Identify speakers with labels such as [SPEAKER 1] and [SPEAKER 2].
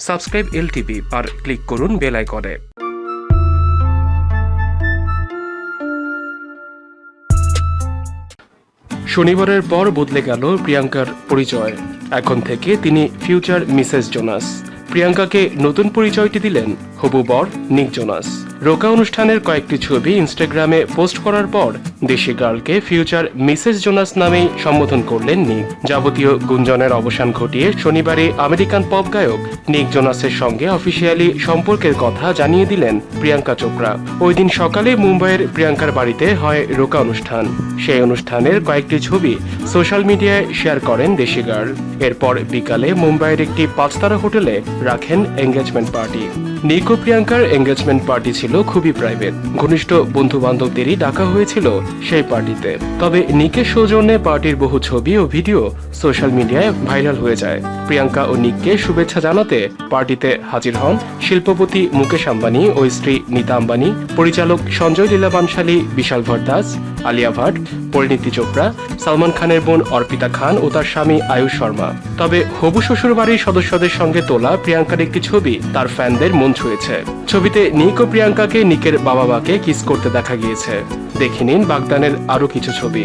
[SPEAKER 1] Subscribe LTV আর click করুন bell আইকনে। শনিবারের পর বদলে গেল প্রিয়াঙ্কার পরিচয়। এখন থেকে তিনি ফিউচার মিসেস জোনাস প্রিয়াঙ্কাকে নতুন পরিচয়টি দিলেন হবু বর, নিক জোনাস। রোকা অনুষ্ঠানের কয়েকটি ছবি ইনস্টাগ্রামে পোস্ট করার পর দেশি গার্লকে ফিউচার মিসেস জোনাস নামেই সম্বোধন করলেন নিক। যাবতীয় গুঞ্জনের অবসান ঘটিয়ে শনিবারে আমেরিকান পপ গায়ক নিক জোনাসের সঙ্গে অফিসিয়ালি সম্পর্কের কথা জানিয়ে দিলেন প্রিয়াঙ্কা চোপড়া। ওই দিন সকালে মুম্বাইয়ের প্রিয়াঙ্কার বাড়িতে হয় রোকা অনুষ্ঠান। সেই অনুষ্ঠানের কয়েকটি ছবি সোশ্যাল মিডিয়ায় শেয়ার করেন দেশি গার্ল। এরপর বিকালে মুম্বাইয়ের একটি পাঁচতারা হোটেলে রাখেন এঙ্গেজমেন্ট পার্টি। নিক ও প্রিয়াঙ্কার এঙ্গেজমেন্ট পার্টি ছিল, খুবই প্রাইভেট ঘনিষ্ঠ বন্ধু বান্ধবদেরই ডাকা হয়েছিল সেই পার্টিতে তবে নিকের সৌজন্যে পার্টির বহু ছবি ও ভিডিও সোশ্যাল মিডিয়ায় ভাইরাল হয়ে যায়। প্রিয়াঙ্কা ও নিককে শুভেচ্ছা জানাতে পার্টিতে হাজির হন শিল্পপতি মুকেশ আম্বানি ও স্ত্রী নীতা আম্বানি, পরিচালক সঞ্জয় লীলা বানশালী বিশাল ভরদাস আলিয়া ভাট, পরিণীতি চোপড়া, সালমান খানের বোন অর্পিতা খান ও তার স্বামী আয়ুষ শর্মা। তবে হবু শ্বশুর বাড়ির সদস্যদের সঙ্গে তোলা প্রিয়াঙ্কার একটি ছবি তার ফ্যানদের মন ছুঁয়েছে ছবিতে নিক ও প্রিয়াঙ্কাকে নিকের বাবা মাকে কিস করতে দেখা গিয়েছে। দেখে নিন বাগদানের আরও কিছু ছবি।